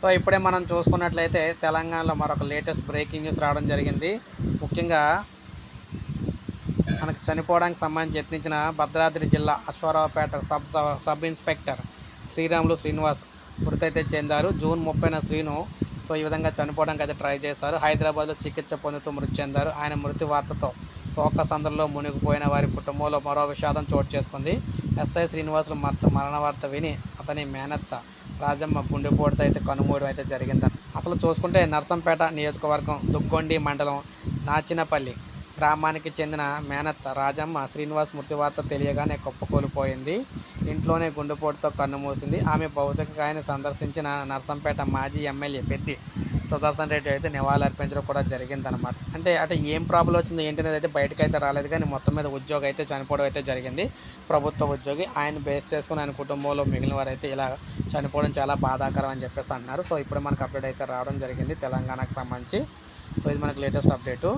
So ఇప్పుడే మనం చూసుకున్నట్లయితే తెలంగాణలో మరొక లేటెస్ట్ బ్రేకింగ్ న్యూస్ రావడం జరిగింది. ముఖ్యంగా మనకు చనిపోవడానికి సంబంధించి యత్నించిన భద్రాద్రి జిల్లా Aswaraopeta sub sub inspector Sriramulu Srinivas మృతైతే చెందారు. జూన్ ముప్పైన శ్రీను సో ఈ విధంగా చనిపోవడానికి అయితే ట్రై చేశారు. హైదరాబాద్లో చికిత్స పొందుతూ మృతి చెందారు. ఆయన మృతి వార్తతో శోక సందర్లో మునిగిపోయిన వారి కుటుంబంలో మరో విషాదం చోటు చేసుకుంది. ఎస్ఐ శ్రీనివాసులు మత మరణ వార్త విని అతని మేనత్త రాజమ్మ గుండెపోటుతో అయితే కనుమూడు అయితే జరిగింది. అసలు చూసుకుంటే నర్సంపేట నియోజకవర్గం దుగ్గొండి మండలం నాచినపల్లి గ్రామానికి చెందిన మేనత్త రాజమ్మ శ్రీనివాస్ మృతి వార్త తెలియగానే కుప్పకూలిపోయింది. ఇంట్లోనే గుండెపోటుతో కన్నుమూసింది ఆమె భౌతిక భౌతికాయాన్ని సందర్శించిన నర్సంపేట మాజీ ఎమ్మెల్యే పెద్ది సుదర్శన్ రెడ్డి అయితే నివాళులర్పించడం కూడా జరిగిందనమాట అంటే అంటే ఏం ప్రాబ్లం వచ్చిందో ఏంటనేది అయితే బయటకు అయితే రాలేదు. కానీ మొత్తం మీద ఉద్యోగి అయితే చనిపోవడం అయితే జరిగింది. ప్రభుత్వ ఉద్యోగి ఆయన బేస్ చేసుకుని ఆయన కుటుంబంలో మిగిలిన వారు అయితే ఇలా చనిపోవడం చాలా బాధాకరం అని చెప్పేసి అన్నారు సో ఇప్పుడు మనకు అప్డేట్ అయితే రావడం జరిగింది తెలంగాణకు సంబంధించి. సో ఇది మనకు లేటెస్ట్ అప్డేటు